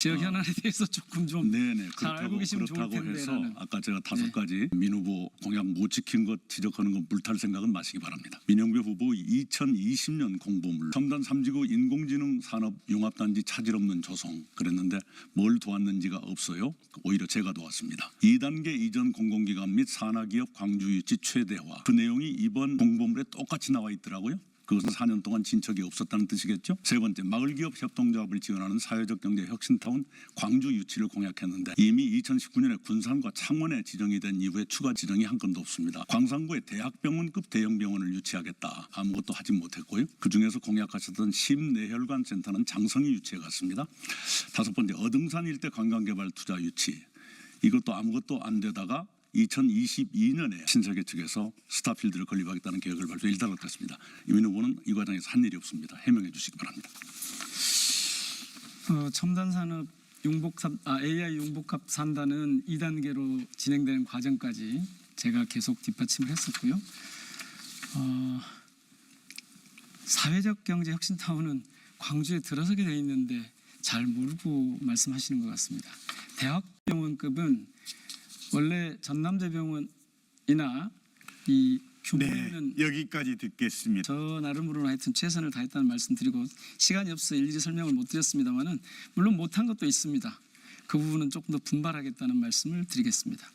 지역 현안에 대해서 조금 좀 네네 잘 알고 그렇다고 계시면 좋을 그렇다고 해서 텐데라는. 아까 제가 다섯 네. 가지 민 후보 공약 못 지킨 것 지적하는 건 불탈 생각은 마시기 바랍니다. 민영배 후보 2020년 공보물 첨단 삼지구 인공지능 산업 융합단지 차질 없는 조성 그랬는데 뭘 도왔는지가 없어요. 오히려 제가 도왔습니다. 2단계 이전 공공기관 및 산하기업 광주 유치 최대화 그 내용이 이번 공보물에 똑같이 나와 있더라고요. 그것은 4년 동안 진척이 없었다는 뜻이겠죠. 세 번째, 마을 기업 협동조합을 지원하는 사회적 경제 혁신타운 광주 유치를 공약했는데 이미 2019년에 군산과 창원에 지정이 된 이후에 추가 지정이 한 건도 없습니다. 광산구에 대학병원급 대형 병원을 유치하겠다 아무것도 하지 못했고요. 그 중에서 공약하셨던 심내혈관 센터는 장성이 유치해 갔습니다. 다섯 번째, 어등산 일대 관광개발 투자 유치 이것도 아무것도 안 되다가 2022년에 신세계 측에서 스타필드를 건립하겠다는 계획을 발표 일단락했습니다. 이민 후보는 이 과정에서 한 일이 없습니다. 해명해 주시기 바랍니다. 어, 첨단 산업 융복합 아, AI 융복합 산다는 2단계로 진행되는 과정까지 제가 계속 뒷받침을 했었고요. 어, 사회적 경제 혁신 타운은 광주에 들어서게 돼 있는데 잘 모르고 말씀하시는 것 같습니다. 대학병원급은 원래 전남대병원이나 이 규모 네, 있는 여기까지 듣겠습니다. 저 나름으로는 하여튼 최선을 다했다는 말씀드리고 시간이 없어 일일이 설명을 못 드렸습니다만은 물론 못한 것도 있습니다. 그 부분은 조금 더 분발하겠다는 말씀을 드리겠습니다.